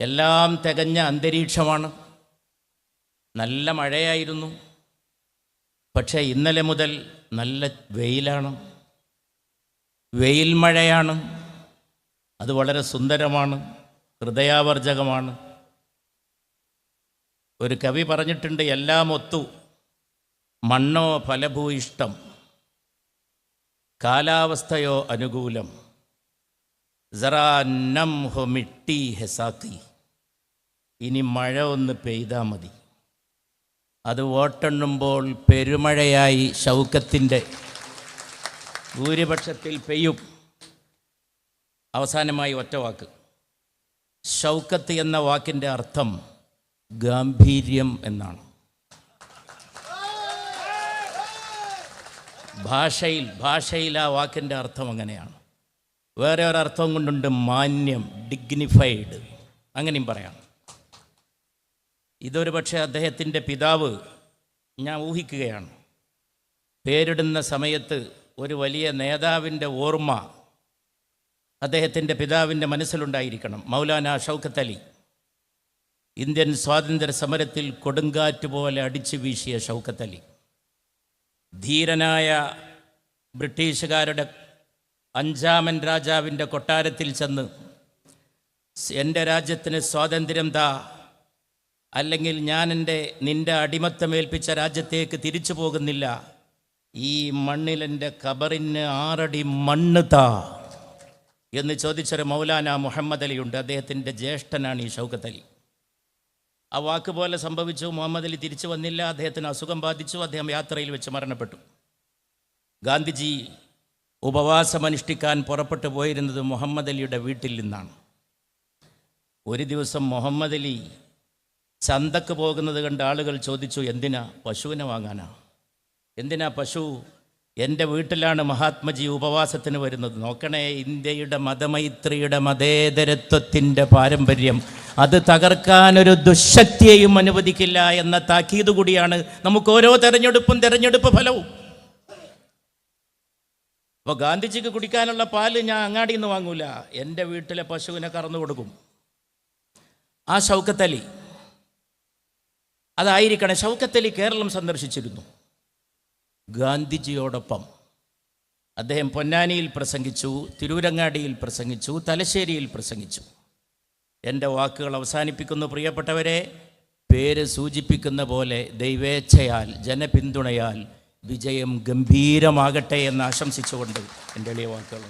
എല്ലാം തികഞ്ഞ അന്തരീക്ഷമാണ്. നല്ല മഴയായിരുന്നു. പക്ഷേ ഇന്നലെ മുതൽ നല്ല വെയിലാണ്. വെയിൽ മഴയാണ്. അത് വളരെ സുന്ദരമാണ്. ഹൃദയാവർജകമാണ്. ഒരു കവി പറഞ്ഞിട്ടുണ്ട് എല്ലാം ഒത്തു മണ്ണോ ഫലഭൂയിഷ്ടം കാലാവസ്ഥയോ അനുകൂലം. ജറാ നം ഹൊ മിട്ടി ഹെസാക്കി ഇനി മഴ ഒന്ന് പെയ്താൽ മതി. അത് വോട്ടെണ്ണുമ്പോൾ പെരുമഴയായി ശൗക്കത്തിന്റെ ഭൂരിപക്ഷത്തിൽ പെയ്യും. അവസാനമായി ഒറ്റ വാക്ക്. ഷൗക്കത്ത് എന്ന വാക്കിന്റെ അർത്ഥം ഗാംഭീര്യം എന്നാണ്. ഭാഷയിൽ ഭാഷയിൽ ആ വാക്കിന്റെ അർത്ഥം അങ്ങനെയാണ്. വേറെ ഒരർത്ഥം കൊണ്ടുണ്ട് മാന്യം ഡിഗ്നിഫൈഡ് അങ്ങനെയും പറയാം. ഇതൊരു പക്ഷേ അദ്ദേഹത്തിന്റെ പിതാവ് ഞാൻ ഊഹിക്കുകയാണ്. പേരിടുന്ന സമയത്ത് ഒരു വലിയ നേതാവിന്റെ ഓർമ്മ അദ്ദേഹത്തിന്റെ പിതാവിന്റെ മനസ്സിലുണ്ടായിരിക്കണം. മൗലാന ഷൗക്കത്ത് അലി ഇന്ത്യൻ സ്വാതന്ത്ര്യ സമരത്തിൽ കൊടുങ്കാറ്റ് പോലെ അടിച്ചു വീശിയ ഷൗക്കത്ത് അലി. ധീരനായ ബ്രിട്ടീഷുകാരുടെ അഞ്ചാമൻ രാജാവിന്റെ കൊട്ടാരത്തിൽ ചെന്ന് എന്റെ രാജ്യത്തിന് സ്വാതന്ത്ര്യം താ അല്ലെങ്കിൽ ഞാൻ എന്റെ നിന്റെ അടിമത്തമേൽപ്പിച്ച രാജ്യത്തേക്ക് തിരിച്ചു പോകുന്നില്ല. ഈ മണ്ണിൽ എന്റെ കബറിന് ആറടി മണ്ണ് താ എന്ന് ചോദിച്ചൊരു മൗലാന മുഹമ്മദ് അലിയുണ്ട് അദ്ദേഹത്തിന്റെ ജ്യേഷ്ഠനാണ് ഈ ഷൗക്കത്ത് അലി. ആ വാക്ക് പോലെ സംഭവിച്ചു. മുഹമ്മദ് അലി തിരിച്ചു വന്നില്ല. അദ്ദേഹത്തിന് അസുഖം ബാധിച്ചു. അദ്ദേഹം യാത്രയിൽ വെച്ച് മരണപ്പെട്ടു. ഗാന്ധിജി ഉപവാസമനുഷ്ഠിക്കാൻ പുറപ്പെട്ടു പോയിരുന്നത് മുഹമ്മദ് അലിയുടെ വീട്ടിൽ നിന്നാണ്. ഒരു ദിവസം മുഹമ്മദ് അലി ചന്തക്ക് പോകുന്നത് കണ്ട് ആളുകൾ ചോദിച്ചു എന്തിനാ പശുവിനെ വാങ്ങാനാ? എന്തിനാ പശു? എന്റെ വീട്ടിലാണ് മഹാത്മജി ഉപവാസത്തിന് വരുന്നത്. നോക്കണേ ഇന്ത്യയുടെ മതമൈത്രിയുടെ മതേതരത്വത്തിന്റെ പാരമ്പര്യം. അത് തകർക്കാൻ ഒരു ദുശക്തിയെയും അനുവദിക്കില്ല എന്ന താക്കീത് കൂടിയാണ് നമുക്ക് ഓരോ തെരഞ്ഞെടുപ്പും തെരഞ്ഞെടുപ്പ് ഫലവും. അപ്പോൾ ഗാന്ധിജിക്ക് കുടിക്കാനുള്ള പാൽ ഞാൻ അങ്ങാടിയിൽ നിന്ന് വാങ്ങൂല. എന്റെ വീട്ടിലെ പശുവിനെ കറന്നു കൊടുക്കും. ആ ഷൗക്കത്തലി. അതായിരിക്കണം ഷൗക്കത്തലി കേരളം സന്ദർശിച്ചിരുന്നു. ഗാന്ധിജിയോടൊപ്പം അദ്ദേഹം പൊന്നാനിയിൽ പ്രസംഗിച്ചു തിരൂരങ്ങാടിയിൽ പ്രസംഗിച്ചു തലശ്ശേരിയിൽ പ്രസംഗിച്ചു. എന്റെ വാക്കുകൾ അവസാനിപ്പിക്കുന്നു പ്രിയപ്പെട്ടവരെ. പേര് സൂചിപ്പിക്കുന്ന പോലെ ദൈവേച്ഛയാൽ ജനപിന്തുണയാൽ വിജയം ഗംഭീരമാകട്ടെ എന്ന് ആശംസിച്ചുകൊണ്ട് എന്റെ എളിയ വാക്കുകൾ